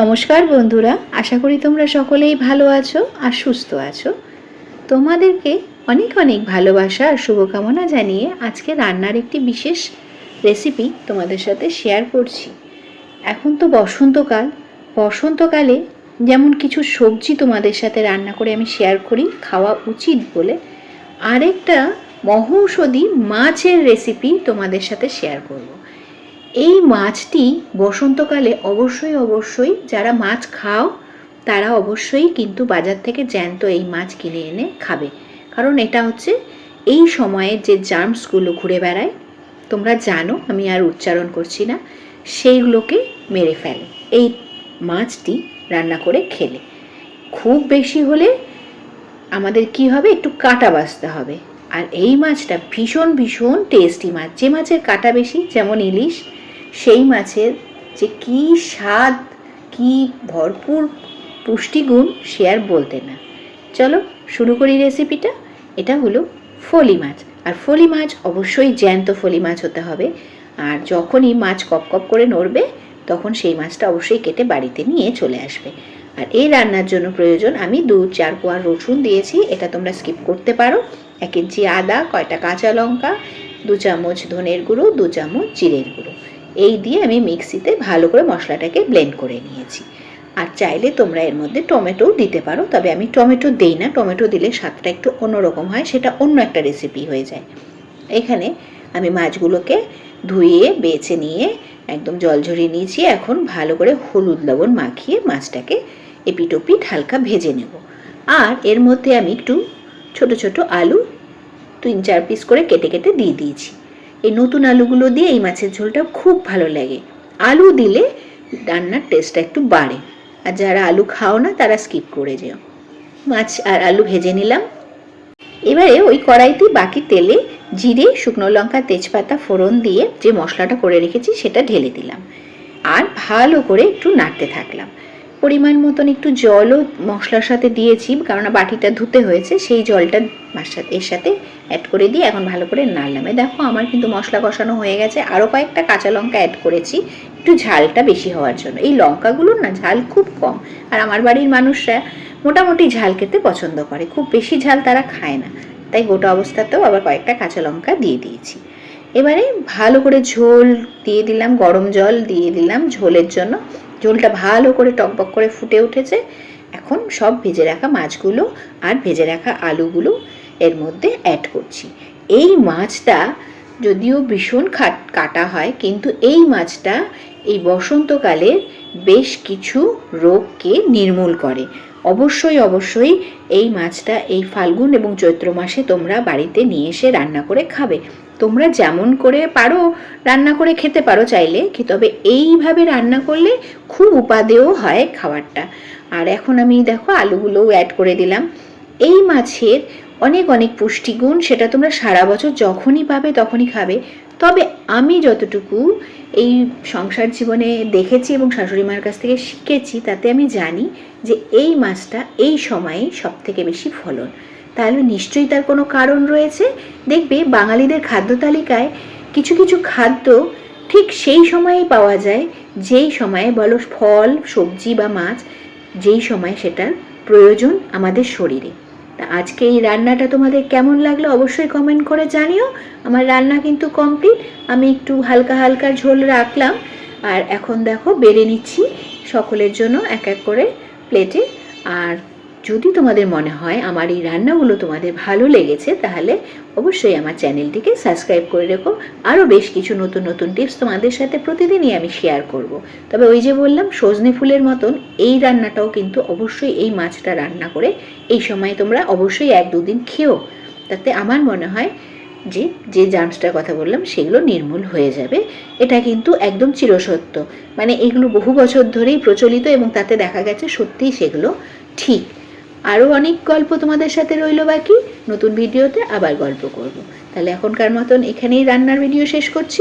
নমস্কার বন্ধুরা, আশা করি তোমরা সকলেই ভালো আছো আর সুস্থ আছো তোমাদেরকে অনেক অনেক ভালোবাসা আর শুভকামনা জানিয়ে আজকে রান্নার একটি বিশেষ রেসিপি তোমাদের সাথে শেয়ার করছি এখন তো বসন্তকাল, বসন্তকালে যেমন কিছু সবজি তোমাদের সাথে রান্না করে আমি শেয়ার করি, খাওয়া উচিত বলে আরেকটা মহৌষধি মাছের রেসিপি তোমাদের সাথে শেয়ার করব। এই মাছটি বসন্তকালে অবশ্যই অবশ্যই যারা মাছ খাও, তারা অবশ্যই কিন্তু বাজার থেকে জ্যান্ত এই মাছ কিনে এনে খাবে। কারণ এটা হচ্ছে এই সময়ে যে জার্মসগুলো ঘুরে বেড়ায়, তোমরা জানো, আমি আর উচ্চারণ করছি না, সেইগুলোকে মেরে ফেলে। এই মাছটি রান্না করে খেলে। খুব বেশি হলে আমাদের কি হবে? একটু কাটা বাছতে হবে। আর এই মাছটা ভীষণ ভীষণ টেস্টি মাছ। যে মাছের কাটা বেশি, যেমন ইলিশ সেই মাছের যে কি স্বাদ, কি ভরপুর পুষ্টিগুণ সে আর বলতে না। চলো শুরু করি রেসিপিটা এটা হলো ফলি মাছ। আর ফলি মাছ অবশ্যই জ্যান্ত ফলি মাছ হতে হবে। আর যখনই মাছ কপ কপ করে নড়বে, তখন সেই মাছটা অবশ্যই কেটে বাড়িতে নিয়ে চলে আসবে। আর এই রান্নার জন্য প্রয়োজন আমি দু চার কোয়া রসুন দিয়েছি। এটা তোমরা স্কিপ করতে পারো। এক ইঞ্চি আদা, কয়টা কাঁচা লঙ্কা, দু চামচ ধনের গুঁড়ো, দু চামচ জিরের গুঁড়ো। এই দিয়ে আমি মিক্সিতে ভালো করে মশলাটাকে ব্লেন্ড করে নিয়েছি। আর চাইলে তোমরা এর মধ্যে টমেটোও দিতে পারো, তবে আমি টমেটো দেই না। টমেটো দিলে স্বাদটা একটু অন্যরকম হয়, সেটা অন্য একটা রেসিপি হয়ে যায়। এখানে আমি মাছগুলোকে ধুয়ে, বেছে নিয়ে একদম জল ঝরিয়ে নিয়েছি। এখন ভালো করে হলুদ লবণ মাখিয়ে মাছটাকে এপিটোপিট হালকা ভেজে নেব। আর এর মধ্যে আমি একটু ছোট ছোট আলু তিন চার পিস করে কেটে কেটে দিয়ে দিয়েছি। এই নতুন আলুগুলো দিয়ে এই মাছের ঝোলটা খুব ভালো লাগে। আলু দিলে রান্নার টেস্টটা একটু বাড়ে। আর যারা আলু খাও না, তারা স্কিপ করে যেও। মাছ আর আলু ভেজে নিলাম। এবারে ওই কড়াইতে বাকি তেলে জিরে, শুকনো লঙ্কা, তেজপাতা, ফোড়ন দিয়ে যে মশলাটা করে রেখেছি, সেটা ঢেলে দিলাম। আর ভালো করে একটু নাড়তে থাকলাম। পরিমাণ মতন একটু জলও মশলার সাথে দিয়েছি কারণ বাটিটা ধুতে হয়েছে, সেই জলটা এর সাথে অ্যাড করে দিয়ে এখন ভালো করে নাড়লাম। দেখো আমার কিন্তু মশলা কষানো হয়ে গেছে আরও কয়েকটা কাঁচা লঙ্কা অ্যাড করেছি, একটু ঝালটা বেশি হওয়ার জন্য। এই লঙ্কাগুলোর না ঝাল খুব কম, আর আমার বাড়ির মানুষরা মোটামুটি ঝাল খেতে পছন্দ করে, খুব বেশি ঝাল তারা খায় না। তাই গোটা অবস্থাতেও আবার কয়েকটা কাঁচা লঙ্কা দিয়ে দিয়েছি। এবারে ভালো করে ঝোল দিয়ে দিলাম, গরম জল দিয়ে দিলাম ঝোলের জন্য। ঝোলটা ভালো করে টকবক করে ফুটে উঠেছে। এখন সব ভেজে রাখা মাছগুলো আর ভেজে রাখা আলুগুলো এর মধ্যে অ্যাড করছি। এই মাছটা যদিও ভীষণ খাট, কাটা হয়, কিন্তু এই মাছটা এই বসন্তকালের বেশ কিছু রোগকে নির্মূল করে। অবশ্যই অবশ্যই এই মাছটা এই ফাল্গুন এবং চৈত্র মাসে তোমরা বাড়িতে নিয়ে এসে রান্না করে খাবে। তোমরা যেমন করে পারো রান্না করে খেতে পারো চাইলে, কি তবে এইভাবে রান্না করলে খুব উপাদেয় হয় খাবারটা। আর এখন আমি দেখো আলুগুলোও অ্যাড করে দিলাম। এই মাছের অনেক অনেক পুষ্টিগুণ সেটা তোমরা সারা বছর যখনই পাবে তখনই খাবে। তবে আমি যতটুকু এই সংসার জীবনে দেখেছি এবং শাশুড়ি মার কাছ থেকে শিখেছি, তাতে আমি জানি যে এই মাছটা এই সময়েই সব থেকে বেশি ফলন। তাহলে নিশ্চয়ই তার কোনো কারণ রয়েছে। দেখবে বাঙালিদের খাদ্য তালিকায় কিছু কিছু খাদ্য ঠিক সেই সময়েই পাওয়া যায়, যেই সময়ে বলো ফল, সবজি বা মাছ, যেই সময় সেটার প্রয়োজন আমাদের শরীরে। তা আজকে এই রান্নাটা তোমাদের কেমন লাগল অবশ্যই কমেন্ট করে জানিও। আমার রান্না কিন্তু কমপ্লিট আমি একটু হালকা হালকা ঝোল রাখলাম। আর এখন দেখো বেড়ে নিচ্ছি সকলের জন্য এক এক করে প্লেটে আর যদি তোমাদের মনে হয় আমার এই রান্নাগুলো তোমাদের ভালো লেগেছে, তাহলে অবশ্যই আমার চ্যানেলটিকে সাবস্ক্রাইব করে রেখো। আরও বেশ কিছু নতুন নতুন টিপস তোমাদের সাথে প্রতিদিনই আমি শেয়ার করব। তবে ওই যে বললাম, সজনে ফুলের মতন এই রান্নাটাও কিন্তু অবশ্যই এই মাছটা রান্না করে এই সময় তোমরা অবশ্যই এক দুদিন খেও। তাতে আমার মনে হয় যে যে জার্মসটার কথা বললাম, সেগুলো নির্মূল হয়ে যাবে। এটা কিন্তু একদম চিরসত্য। মানে এগুলো বহু বছর ধরেই প্রচলিত এবং তাতে দেখা গেছে সত্যিই সেগুলো ঠিক। আরও অনেক গল্প তোমাদের সাথে রইল বাকি। নতুন ভিডিওতে আবার গল্প করব। তাহলে এখনকার মতন এখানেই রান্নার ভিডিও শেষ করছি।